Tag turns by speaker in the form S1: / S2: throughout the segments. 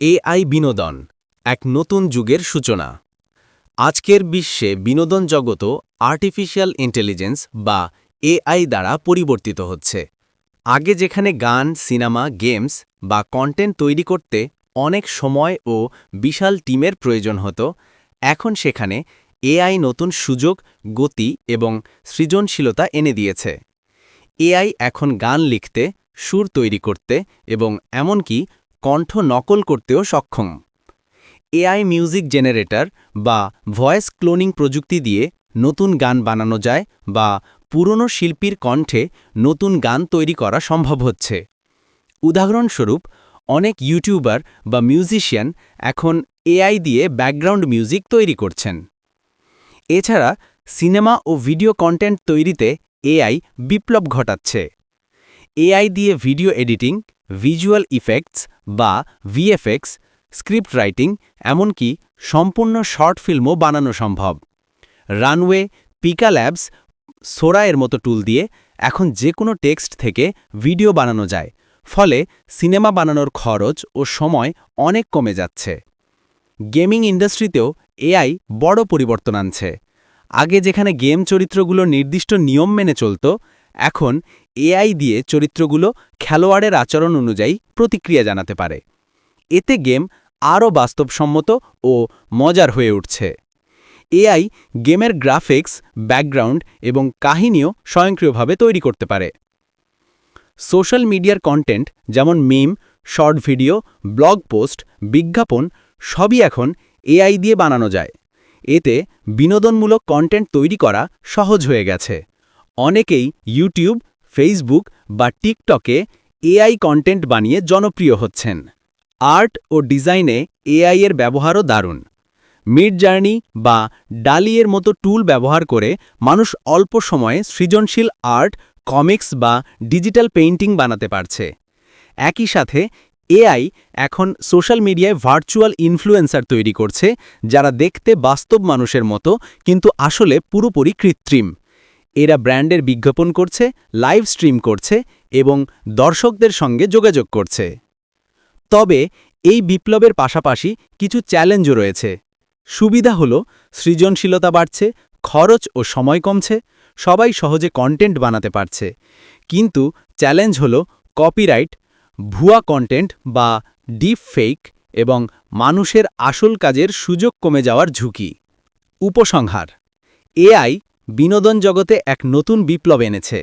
S1: AI বিনোদন, এক নতুন যুগের সূচনা। আজকের বিশ্বে বিনোদন জগতও আর্টিফিশিয়াল ইন্টেলিজেন্স বা এআই দ্বারা পরিবর্তিত হচ্ছে। আগে যেখানে গান, সিনেমা, গেমস বা কন্টেন্ট তৈরি করতে অনেক সময় ও বিশাল টিমের প্রয়োজন হতো, এখন সেখানে এআই নতুন সুযোগ, গতি এবং সৃজনশীলতা এনে দিয়েছে। এআই এখন গান লিখতে, সুর তৈরি করতে এবং এমনকি কণ্ঠ নকল করতেও সক্ষম। এআই মিউজিক জেনারেটর বা ভয়েস ক্লোনিং প্রযুক্তি দিয়ে নতুন গান বানানো যায় বা পুরনো শিল্পীর কণ্ঠে নতুন গান তৈরি করা সম্ভব হচ্ছে। উদাহরণস্বরূপ, অনেক ইউটিউবার বা মিউজিশিয়ান এখন এআই দিয়ে ব্যাকগ্রাউন্ড মিউজিক তৈরি করছেন। এছাড়া, সিনেমা ও ভিডিও কন্টেন্ট তৈরিতে এআই বিপ্লব ঘটাচ্ছে। এআই দিয়ে ভিডিও এডিটিং ভিজুয়াল ইফেক্টস বা ভিএফএক্স স্ক্রিপ্ট রাইটিং এমনকি সম্পূর্ণ শর্ট ফিল্মও বানানো সম্ভব। রানওয়ে পিকা ল্যাবস সোরা এর মতো টুল দিয়ে এখন যে কোনো টেক্সট থেকে ভিডিও বানানো যায়, ফলে সিনেমা বানানোর খরচ ও সময় অনেক কমে যাচ্ছে। গেমিং ইন্ডাস্ট্রিতেও এআই বড় পরিবর্তন আনছে। আগে যেখানে গেম চরিত্রগুলো নির্দিষ্ট নিয়ম মেনে চলত, এখন এআই দিয়ে চরিত্রগুলো খেলোয়াড়ের আচরণ অনুযায়ী প্রতিক্রিয়া জানাতে পারে। এতে গেম আরও বাস্তবসম্মত ও মজার হয়ে উঠছে। এআই গেমের গ্রাফিক্স, ব্যাকগ্রাউন্ড এবং কাহিনীও স্বয়ংক্রিয়ভাবে তৈরি করতে পারে। সোশ্যাল মিডিয়ার কন্টেন্ট যেমন meme, short video, blog post, বিজ্ঞাপন, সবই এখন এআই দিয়ে বানানো যায়। এতে বিনোদনমূলক কন্টেন্ট তৈরি করা সহজ হয়ে গেছে। অনেকেই ইউটিউব ফেসবুক বা টিকটকে এআই কন্টেন্ট বানিয়ে জনপ্রিয় হচ্ছেন। আর্ট ও ডিজাইনে এআই এর ব্যবহারও দারুণ। মিড জার্নি বা ডালিয়ের মতো টুল ব্যবহার করে মানুষ অল্প সময়ে সৃজনশীল আর্ট কমিক্স বা ডিজিটাল পেইন্টিং বানাতে পারছে। একই সাথে এআই এখন সোশ্যাল মিডিয়ায় ভার্চুয়াল ইনফ্লুয়েন্সার তৈরি করছে, যারা দেখতে বাস্তব মানুষের মতো, কিন্তু আসলে পুরোপুরি কৃত্রিম। এরা ব্র্যান্ডের বিজ্ঞাপন করছে, লাইভ স্ট্রিম করছে এবং দর্শকদের সঙ্গে যোগাযোগ করছে। তবে এই বিপ্লবের পাশাপাশি কিছু চ্যালেঞ্জও রয়েছে। সুবিধা হল, সৃজনশীলতা বাড়ছে, খরচ ও সময় কমছে, সবাই সহজে কন্টেন্ট বানাতে পারছে। কিন্তু চ্যালেঞ্জ হল কপিরাইট ভুয়া কন্টেন্ট বা ডিপ ফেক এবং মানুষের আসল কাজের সুযোগ কমে যাওয়ার ঝুঁকি। উপসংহার এআই বিনোদন জগতে এক নতুন বিপ্লব এনেছে।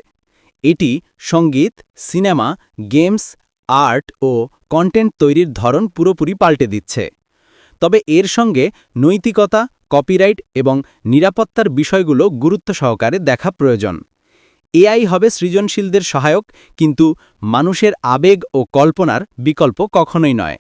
S1: এটি সংগীত, সিনেমা, গেমস, আর্ট ও কন্টেন্ট তৈরির ধরন পুরোপুরি পাল্টে দিচ্ছে। তবে এর সঙ্গে নৈতিকতা, কপিরাইট এবং নিরাপত্তার বিষয়গুলো গুরুত্ব সহকারে দেখা প্রয়োজন। এআই হবে সৃজনশীলদের সহায়ক, কিন্তু মানুষের আবেগ ও কল্পনার বিকল্প কখনোই নয়।